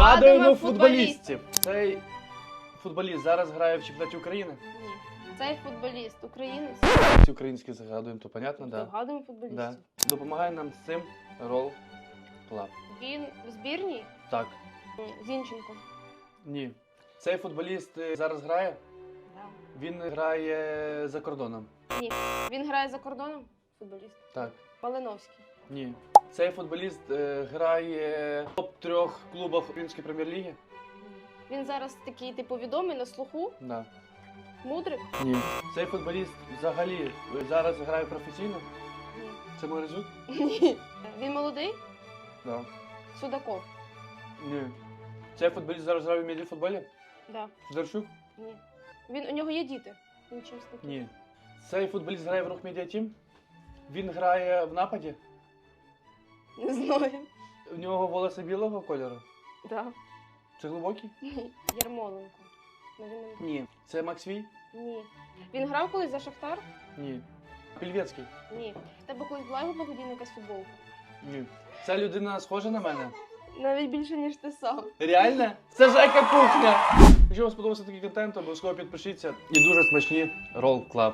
Згадуємо футболістів. Цей футболіст зараз грає в чемпіонаті України. Ні. Цей футболіст українець. Всі українські згадуємо, то понятно, так? Згадуємо футболістів. Допомагає нам з цим Рол Клаб. Він в збірній Так. Зінченко. Ні. Цей футболіст е, зараз грає. Да. Він грає за кордоном. Він грає за кордоном. Футболіст. Так. Малиновський. Ні. Цей футболіст е, грає в топ трьох клубах української прем'єр-ліги. Він зараз такий типу відомий на слуху. Да. Мудрик. Ні. Цей футболіст взагалі е, зараз грає професійно. Ні. Це Морозюк? Ні. Він молодий? Да. Судаков. Ні. Цей футболіст зараз грає в мідіфутболі? Да. Федорчук? Ні. Він у нього є діти. Він чимось такий. Ні. Цей футболіст грає в рух Медіа Тім. Він грає в нападі. Не знаю. У нього волоси білого кольору. Да. Це глибокий? Ні. Ярмоленко. Ну, він не- Ні. Це Максвій? Ні. Він грав колись за Шахтар? Ні. Пільвецький? Ні. В Тебе колись була його благодійника з футболку? Ні. Ця людина схожа на мене? Навіть більше, ніж ти сам. Реально? Це Жека Кухня! Якщо вам сподобався такий контент, обов'язково підпишіться. І дуже смачні Roll Club.